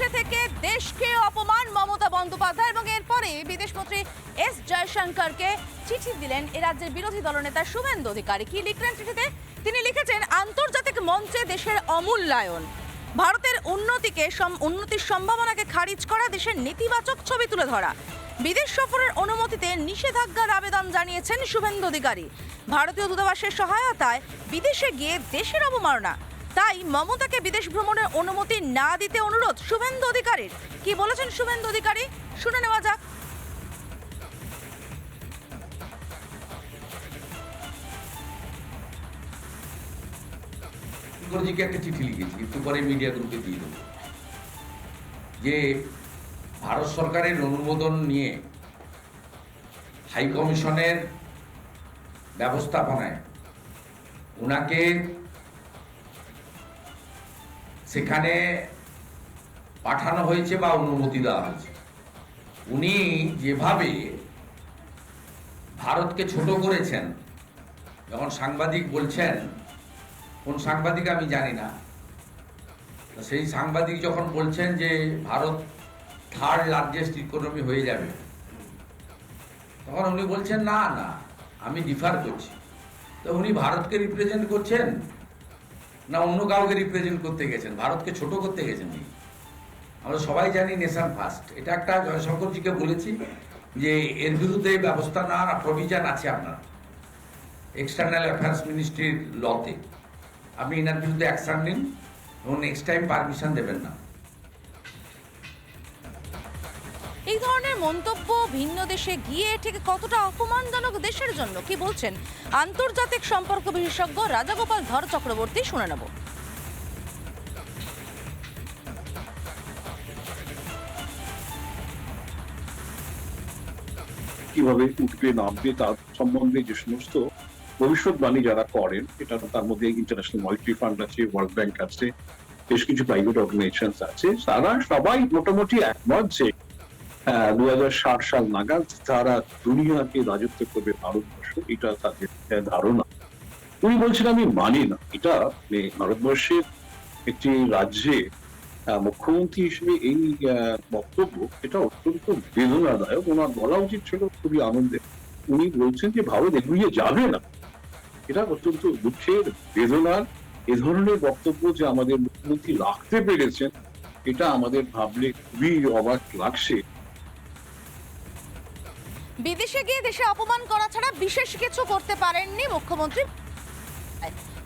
বসে থেকে দেশকে অপমান মমতা বন্দ্যোপাধ্যায় এবং এরপরে বিদেশমন্ত্রী এস জয়শঙ্করকে চিঠি দিলেন এ রাজ্যের বিরোধী দলনেতা শুভেন্দু অধিকারী। কি লিখলেন চিঠিতে? তিনি লিখেছেন, আন্তর্জাতিক মঞ্চে দেশের অমূল্যায়ন। ভারতের উন্নতিকে উন্নতির সম্ভাবনাকে খারিজ করা দেশের নেতিবাচক ছবি তুলে ধরা। বিদেশ সফরের অনুমতিতে নিষেধাজ্ঞার আবেদন জানিয়েছেন শুভেন্দু অধিকারী। ভারতীয় দূতাবাসের সহায়তায় বিদেশে গিয়ে দেশের অবমাননা। তাই মমতাকে বিদেশ ভ্রমণের অনুমতি না দিতে অনুরোধ শুভেন্দু অধিকারীর। কি বলেছেন শুভেন্দু অধিকারী? শুনে নেওয়া যাক। কিঙ্করজিকে একটা চিঠি লিখেছি একটু পরে মিডিয়া গ্রুপে দিয়ে দেবো। যে ভারত সরকারের অনুমোদন নিয়ে হাই কমিশনের ব্যবস্থাপনায় ওনাকে সেখানে পাঠানো হয়েছে বা অনুমতি দেওয়া হয়েছে। উনি যেভাবে ভারতকে ছোট করেছেন, যখন সাংবাদিক বলছেন, কোন সাংবাদিক আমি জানি না সেই সাংবাদিক যখন বলছেন যে ভারত থার্ড লার্জেস্ট ইকোনমি হয়ে যাবে, তখন উনি বলছেন, না না, আমি ডিফার করছি। তো উনি ভারতকে রিপ্রেজেন্ট করছেন না, অন্য কাউকে রিপ্রেজেন্ট করতে গেছেন, ভারতকে ছোট করতে গেছেন আমরা সবাই জানি নেশন ফার্স্ট এটা একটা জয়শঙ্করজিকে বলেছি যে এর বিরুদ্ধে ব্যবস্থা নেওয়ার প্রভিজান আছে আপনার এক্সটার্নাল অ্যাফেয়ার্স মিনিস্ট্রির লতে আপনি এনার বিরুদ্ধে অ্যাকশান নিন, এবং নেক্সট টাইম পারমিশন দেবেন না। এই ধরনের মন্তব্য ভিন্ন দেশে গিয়ে ঠিক কতটা অপমানজনক দেশের জন্য, কি বলছেন? আন্তর্জাতিক সম্পর্ক বিশেষজ্ঞ রাজাগোপাল ধর চক্রবর্তী, শুনে নেব। কীভাবে উঠবে, নামবে, তার সম্বন্ধে যে সমস্ত ভবিষ্যৎবাণী যারা করেন, এটা তার মধ্যে ইন্টারন্যাশনাল মনিটারি ফান্ড আছে ওয়ার্ল্ড ব্যাংক আছে, বেশ কিছু প্রাইভেট অর্গানাইজেশন আছে, তারা সবাই মোটামুটি একমত যে ষাট সাল নাগাদ তারা দুনিয়াকে রাজত্ব করবে ভারতবর্ষ, এটা তাদের ধারণা। উনি বলছেন, আমি মানি না। এটা মানে ভারতবর্ষের একটি রাজ্যে মুখ্যমন্ত্রী হিসেবে এই বক্তব্য, এটা অত্যন্ত বেদনাদায়ক। ওনার বলা উচিত ছিল, খুবই আনন্দের উনি বলছেন যে, ভারত এগিয়ে যাবে না। এটা অত্যন্ত দুঃখের, বেদনার, এ ধরনের বক্তব্য যে আমাদের মুখ্যমন্ত্রী রাখতে পেরেছেন, এটা আমাদের ভাবলে খুবই অবাক লাগছে। বিদেশে গিয়ে দেশে অপমান করা ছাড়া বিশেষ কিছু করতে পারেননি মুখ্যমন্ত্রী।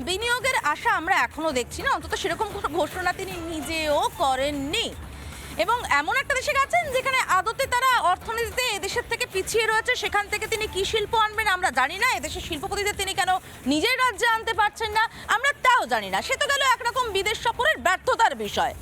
বিনিয়োগের আশা আমরা এখনও দেখছি না, অন্তত সেরকম কোনো ঘোষণা তিনি নিজেও করেননি। এবং এমন একটা দেশে গেছেন যেখানে আদতে তারা অর্থনীতিতে এদেশের থেকে পিছিয়ে রয়েছে, সেখান থেকে তিনি কি শিল্প আনবেন আমরা জানি না, এদেশের শিল্পপতিদের তিনি কেন নিজের রাজ্যে আনতে পারছেন না, আমরা তাও জানি না। সে তো গেল একরকম বিদেশ সফরের ব্যর্থতার বিষয়।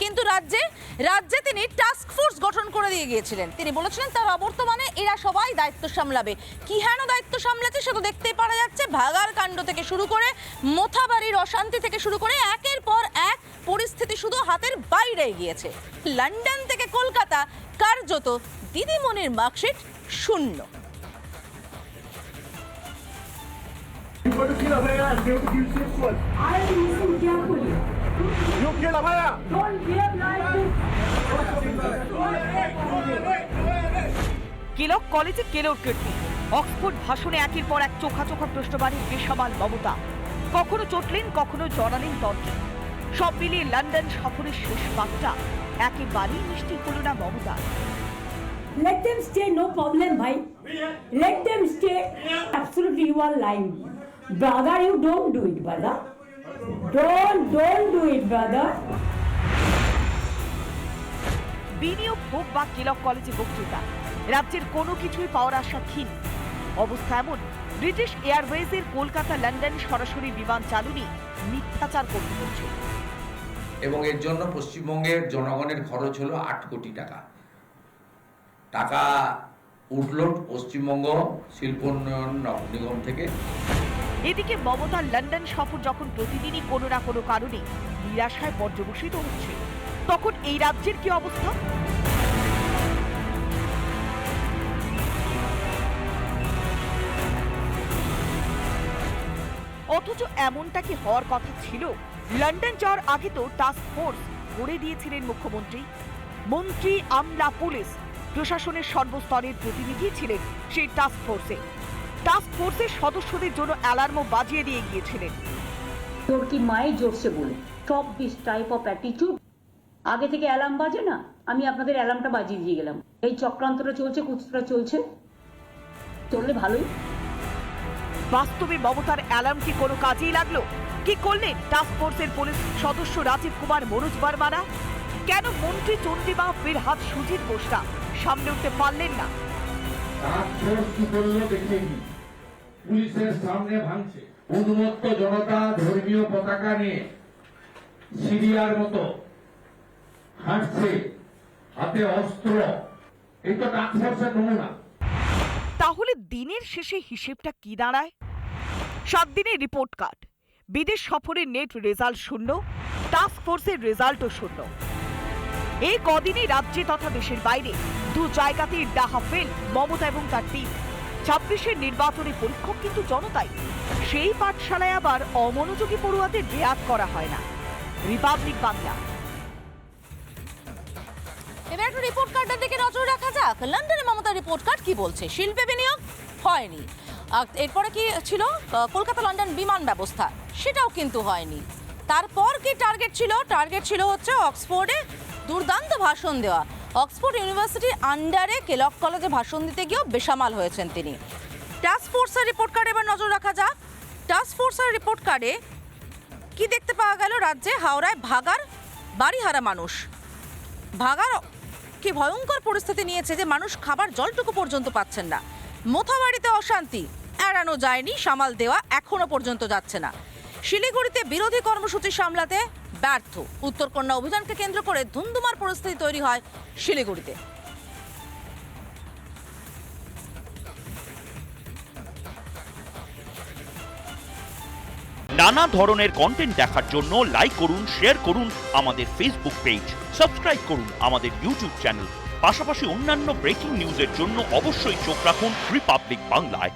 কিন্তু রাজ্যে রাজ্যে তিনি টাস্ক ফোর্স গঠন করে দিয়ে গিয়েছিলেন তিনি বলেছিলেন, তার অবর্তমানে এরা সবাই দায়িত্ব সামলাবে কি হেন দায়িত্ব সামলাচ্ছে সে তো দেখতেই পারা যাচ্ছে ভাগার কাণ্ড থেকে শুরু করে, মোথাবাড়ির অশান্তি থেকে শুরু করে, একের পর এক পরিস্থিতি শুধু হাতের বাইরে গিয়েছে লন্ডন থেকে কলকাতা, কার্যত দিদিমণির মার্কশিট শূন্য I listen carefully. You Abhaya! Don't behave like this. কেলক কলেজে কেলোর কীর্তি অক্সফোর্ড ভাষণে একের পর এক চোখা চোখা প্রশ্নবাণীর বেসামাল মমতা কখনো চটলেন কখনো জড়ালেন তর্কে সব মিলিয়ে লন্ডন সফরের শেষ পাকটা একেবারেই মিষ্টি হলো না Mamata Let them stay, no problem, bhai. Let them stay. Absolutely, you are lying. Brother, you don't do it, brother. Don't, don't do it, brother. বিনিয়োগ হোক বা কেলক কলেজে বক্তৃতা রাজ্যের কোনো কিছুই পাওয়ার আশা ক্ষীণ। অবস্থা এমন ব্রিটিশ এয়ারওয়েজের কলকাতা লন্ডন সরাসরি বিমান চালুনি মিথ্যাচার করতে হচ্ছে এবং এর জন্য পশ্চিমবঙ্গের জনগণের খরচ হলো আট কোটি টাকা। টাকা উঠল পশ্চিমবঙ্গ শিল্প উন্নয়ন নিগম থেকে। এদিকে মমতার লন্ডন সফর যখন প্রতিদিনই কোনো না কোনো কারণে নিরাশায় পর্যবসিত হচ্ছে, তখন এই রাজ্যের কি অবস্থা? অথচ এমনটা কি হওয়ার কথা ছিল? লন্ডন যাওয়ার আগে তো টাস্ক ফোর্স ভরে দিয়েছিলেন মুখ্যমন্ত্রী। মন্ত্রী আমলা পুলিশ প্রশাসনের সর্বস্তরের প্রতিনিধি ছিলেন সেই টাস্ক ফোর্সে টাস্ক ফোর্সের সদস্যদের জন্য অ্যালার্মও বাজিয়ে দিয়ে গিয়েছিলেন। তোর কি মায়ের জোরসে বলে? সব দিস টাইপ অফ অ্যাটিটিউড আগে থেকে অ্যালার্ম বাজে না? আমি আপনাদের অ্যালার্মটা বাজিয়ে দিয়ে গেলাম। এই চক্রান্তটা চলছে কুচটা চলছে। চললে ভালোই। বাস্তবে মমতার অ্যালার্ম কি কোনো কাজেই লাগল? কি করলেন টাস্ক ফোর্সের পুলিশ সদস্য রাজীব কুমার মনোজ বর্মারা? কেন মন্ত্রী চন্ডিমা ফিরহাদ সুজিত বোসরা সামনে উঠতে পারলেন না? পুলিশের সামনে ভাঙছে। উন্মত্ত জনতা ধর্মীয় পতাকা নিয়ে সিরিয়ার মতো হাঁটছে, হাতে অস্ত্র। এই তো নমুনা। তাহলে দিনের শেষে হিসেবটা কি দাঁড়ায়? সাত দিনের রিপোর্ট কার্ড। বিদেশ সফরের নেট রেজাল্ট শূন্য, টাস্ক ফোর্সের রেজাল্টও শূন্য। এই কদিনই রাজ্যে তথা দেশের বাইরে। দু জায়গাতেই ডাহা ফেল মমতা এবং তার টিম ছাব্বিশের নির্বাচনী পরীক্ষক কিন্তু জনতাই। সেই পাঠশালায় আবার অমনোযোগী পড়ুয়াদের রেয়াত করা হয় না। রিপাবলিক বাংলা। এবার একটু রিপোর্ট কার্ডের দিকে নজর রাখা যাক। লন্ডনে মমতার রিপোর্ট কার্ড কি বলছে? শিল্পে বিনিয়োগ হয়নি। এরপরে কি ছিল? কলকাতা লন্ডন বিমান ব্যবস্থা। সেটাও কিন্তু হয়নি। তারপর কি টার্গেট ছিল? টার্গেট ছিল হচ্ছে অক্সফোর্ডে দুর্দান্ত ভাষণ দেওয়া। অক্সফোর্ড ইউনিভার্সিটির আন্ডারে কেলক কলেজে ভাষণ দিতে গিয়েও বেসামাল হয়েছেন তিনি। টাস্ক ফোর্সের রিপোর্ট কার্ডে এবার নজর রাখা যাক। টাস্ক ফোর্সের রিপোর্ট কার্ডে কি দেখতে পাওয়া গেল? রাজ্যে হাওড়ায় ভাগার বাড়িহারা মানুষ। ভাগার কি ভয়ঙ্কর পরিস্থিতি নিয়েছে যে মানুষ খাবার জলটুকু পর্যন্ত পাচ্ছেন না। মোথাবাড়িতে অশান্তি, এড়ানো যায়নি, সামাল দেওয়া এখনও পর্যন্ত যাচ্ছে না। শিলিগুড়িতে বিরোধী কর্মসূচি সামলাতে ব্যর্থ। উত্তরকন্যা অভিযানকে কেন্দ্র করে ধুন্ধুমার পরিস্থিতি তৈরি হয় শিলিগুড়িতে। নানা ধরনের কন্টেন্ট দেখার জন্য লাইক করুন শেয়ার করুন আমাদের ফেসবুক পেজ সাবস্ক্রাইব করুন আমাদের ইউটিউব চ্যানেল পাশাপাশি অন্যান্য ব্রেকিং নিউজের জন্য অবশ্যই চোখ রাখুন রিপাবলিক বাংলায়